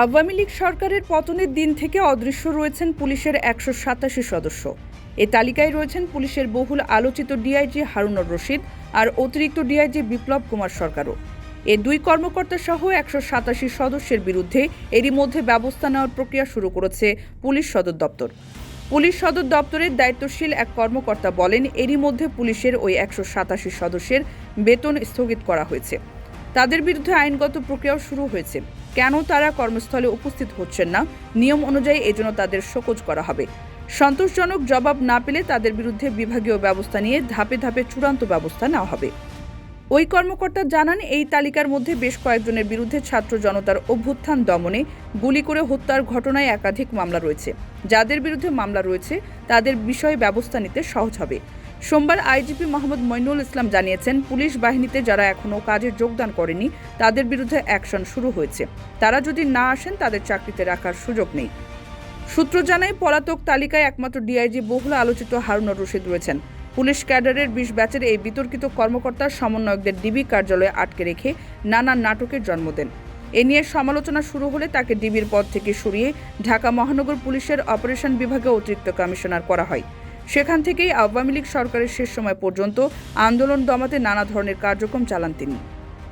আওয়ামী লীগ সরকারের পতনের দিন থেকে অদৃশ্য রয়েছেন পুলিশের একশো সাতাশি সদস্য। এ তালিকায় রয়েছেন পুলিশের বহুল আলোচিত ডিআইজি হারুনুর রশিদ আর অতিরিক্ত ডিআইজি বিপ্লব কুমার সরকারও। এ দুই কর্মকর্তা সহ একশো সাতাশি সদস্যের বিরুদ্ধে এরই মধ্যে ব্যবস্থা নেওয়ার প্রক্রিয়া শুরু করেছে পুলিশ সদর দপ্তর। পুলিশ সদর দপ্তরের দায়িত্বশীল এক কর্মকর্তা বলেন, এরই মধ্যে পুলিশের ওই একশো সাতাশি সদস্যের বেতন স্থগিত করা হয়েছে। তাদের বিরুদ্ধে আইনগত প্রক্রিয়াও শুরু হয়েছে। কেন তারা কর্মস্থলে উপস্থিত হচ্ছেন না? নিয়ম অনুযায়ী এজন্য তাদের শোকজ করা হবে। সন্তোষজনক জবাব না পেলে তাদের বিরুদ্ধে বিভাগীয় ব্যবস্থা নিয়ে ধাপে ধাপে চূড়ান্ত ব্যবস্থা নেওয়া হবে। ওই কর্মকর্তা জানান, এই তালিকার মধ্যে বেশ কয়েকজনের বিরুদ্ধে ছাত্র জনতার অভ্যুত্থান দমনে গুলি করে হত্যার ঘটনায় একাধিক মামলা রয়েছে। যাদের বিরুদ্ধে মামলা রয়েছে, তাদের বিষয়ে ব্যবস্থা নিতে সহজ হবে। সোমবার আইজিপি মোহাম্মদ মইনুল ইসলাম জানিয়েছেন, পুলিশ বাহিনীতে যারা এখনও কাজে যোগদান করেনি, তাদের বিরুদ্ধে অ্যাকশন শুরু হয়েছে। তারা যদি না আসেন, তাদের চাকরিতে রাখার সুযোগ নেই। সূত্র জানায়, পলাতক তালিকায় একমাত্র ডিআইজি বহুল আলোচিত হারুনুর রশিদ রয়েছেন। পুলিশ ক্যাডারের বিশ ব্যাচের এই বিতর্কিত কর্মকর্তা সমন্বয়কদের ডিবি কার্যালয়ে আটকে রেখে নানা নাটকের জন্ম দেন। এ নিয়ে সমালোচনা শুরু হলে তাকে ডিবির পদ থেকে সরিয়ে ঢাকা মহানগর পুলিশের অপারেশন বিভাগে অতিরিক্ত কমিশনার করা হয়। সেখান থেকেই আওয়ামী লীগ সরকারের শেষ সময় পর্যন্ত আন্দোলন দমাতে নানা ধরনের কার্যক্রম চালান তিনি।